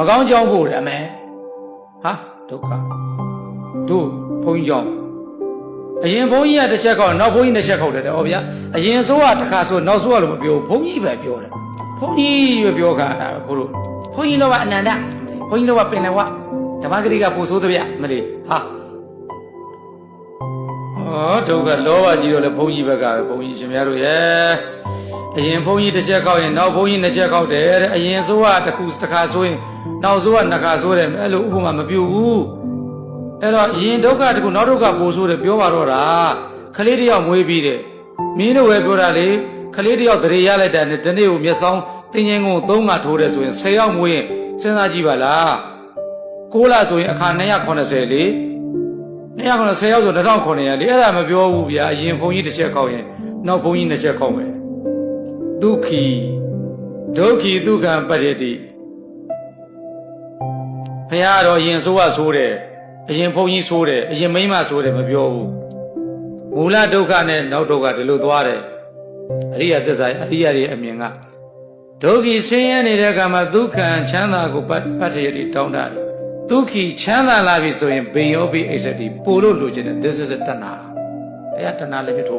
မကောင်းကြောင်းပို့တယ်အမေဟာဒုက္ခတို့ဘုန်းကြီးကြောင့်အရင်ဘုန်းကြီးကတစ်ချက်ခေါက်နောက်ဘုန်းကြီးတစ်ချက်ခေါက်တယ်တဲ့ဩဗျာအရင်ဆိုးကတစ်ခါဆိုနောက်ဆိုးကလို့မပြောဘူးဘုန်းကြီးပဲပြောတယ်ဘုန်းကြီးပဲပြောခါတာဘုလို့ဘုန်းကြီးလောကအနန္တဘုန်းကြီးလောကပင်လယ်ဝဓမ္မဂရိကပူဆိုးတဲ့ဗျမလေးဟာဩဒုက္ခလောဘကြီးတော့လေဘုန်းကြီးဘက်ကပဲဘုန်းကြီးရှင်များတို့ရဲ့ အရင်ဘုန်းကြီးတစ်ချက်ခေါက်ရင်နောက်ဘုန်းကြီးနှစ်ချက်ခေါက်တယ်တဲ့အရင်ဆိုးကတစ်ခုတစ်ခါဆိုရင်နောက်ဆိုးကနှစ်ခါဆိုးတယ်အဲ့လိုဥပမာမပြုဘူးအဲ့တော့ရင်ဒုက္ခတခုနောက်ဒုက္ခပိုဆိုးတယ်ပြောပါတော့တာခလေးတယောက်မွေးပြီးတယ်မင်းတို့ပဲပြောတာလေခလေးတယောက်တရေရလိုက်တာနဲ့ဒီနေ့ကိုမျက်စောင်းတင်းချင်းကိုသုံးကထိုးတယ်ဆိုရင်10ယောက်မွေးရင်စဉ်းစားကြည့်ပါလား6လဆိုရင်အခါ280လေ290ယောက်ဆို1900လေအဲ့ဒါမပြောဘူးဗျာအရင်ဘုန်းကြီးတစ်ချက်ခေါက်ရင်နောက်ဘုန်းကြီးတစ်ချက်ခေါက်မယ် ဒုက္ခီဒုက္ခီဒုက္ခံပတ္တိဘုရားတော်ရင်ဆိုးကဆိုးတယ်အရင်ဘုန်းကြီးဆိုးတယ်အရင်မိန်းမဆိုးတယ်မပြောဘူးမူလဒုက္ခနဲ့နောက်ဒုက္ခဒီလိုသွားတယ်အရိယသစ္စာအရိယရဲ့အမြင်ကဒုက္ခဆင်းရဲနေတဲ့ကံမှာဒုက္ခံချမ်းသာကိုပတ်ပတ္တရတိတောင်းတတယ်ဒုက္ခချမ်းသာလာပြီဆိုရင်ဘိယောပိအိစ္ဆတိပို့လို့လိုချင်တယ် this is a တဏှာတရားတဏှာလည်းပြထိုးပြ